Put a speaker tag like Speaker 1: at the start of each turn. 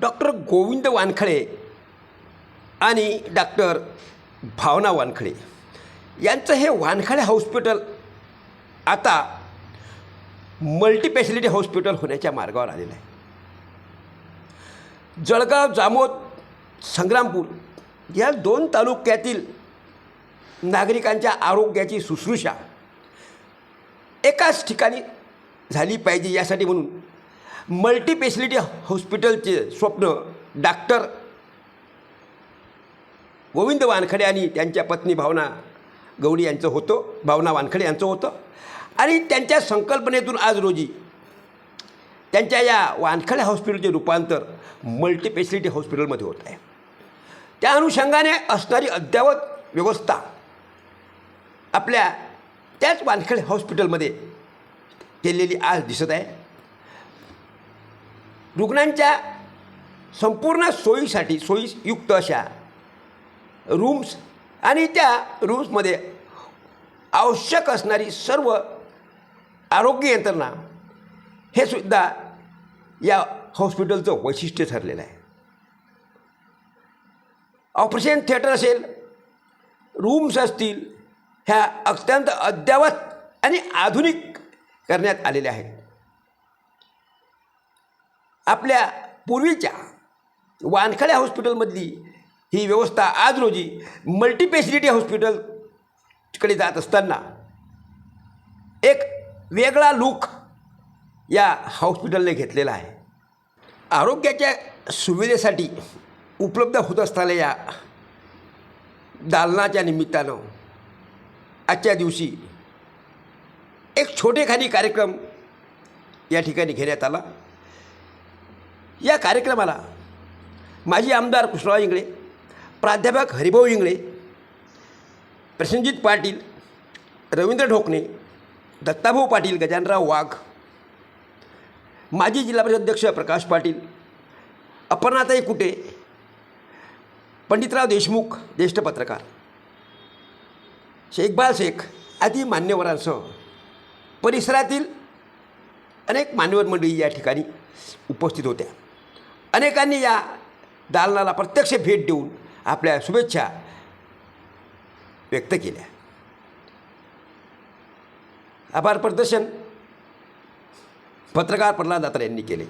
Speaker 1: Doctor Govind Wankhale आणि doctor भावना वानखळे. यांचं हे वानखळे हॉस्पिटल आता मल्टीपेशलिटी हॉस्पिटल होण्याच्या मार्गावर आलेलं आहे. जळगाव जामोद संग्रामपूर या दोन तालुक्यातील नागरिकांच्या आरोग्याची शुश्रूषा एकाच ठिकाणी झाली पाहिजे यासाठी म्हणून मल्टीपेशलिटी हॉस्पिटलचे स्वप्न डॉक्टर गोविंद वानखडे आणि त्यांच्या पत्नी भावना गौडी यांचं होतं. भावना वानखडे यांचं होतं. आणि त्यांच्या संकल्पनेतून आज रोजी त्यांच्या या वानखडे हॉस्पिटलचे रूपांतर मल्टीपेशलिटी हॉस्पिटलमध्ये होत आहे. त्या अनुषंगाने असणारी अद्ययावत व्यवस्था आपल्या त्याच वानखेडे हॉस्पिटलमध्ये केलेली आज दिसत आहे. रुग्णांच्या संपूर्ण सोयीसाठी सोयीयुक्त अशा रूम्स आणि त्या रूम्समध्ये आवश्यक असणारी सर्व आरोग्य यंत्रणा हे सुद्धा या हॉस्पिटलचं वैशिष्ट्य ठरलेलं आहे. ऑपरेशन थिएटर असेल रूम्स असतील ह्या अत्यंत अद्ययावत आणि आधुनिक करण्यात आलेल्या आहेत. आपल्या पूर्वीच्या वानखड्या हॉस्पिटलमधली ही व्यवस्था आज रोजी मल्टीपेशलिटी हॉस्पिटलकडे जात असताना एक वेगळा लूक या हॉस्पिटलने घेतलेला आहे. आरोग्याच्या सुविधेसाठी उपलब्ध होत असताना या दालनाच्या निमित्तानं आजच्या दिवशी एक छोटेखानी कार्यक्रम या ठिकाणी घेण्यात आला. या कार्यक्रमाला माजी आमदार कृष्णराव इंगळे प्राध्यापक हरिभाऊ इंगळे प्रसंजित पाटील रवींद्र ढोकणे दत्ताभाऊ पाटील गजानराव वाघ माजी जिल्हा परिषद अध्यक्ष प्रकाश पाटील अपर्णाताई कुटे पंडितराव देशमुख ज्येष्ठ पत्रकार शेखबाल शेख आदी मान्यवरांसह परिसरातील अनेक मान्यवर मंडळी या ठिकाणी उपस्थित होत्या. अनेकांनी या दालनाला प्रत्यक्ष भेट देऊन आपल्या शुभेच्छा व्यक्त केल्या. आभार प्रदर्शन पत्रकार प्रल्हाद दातार यांनी केले.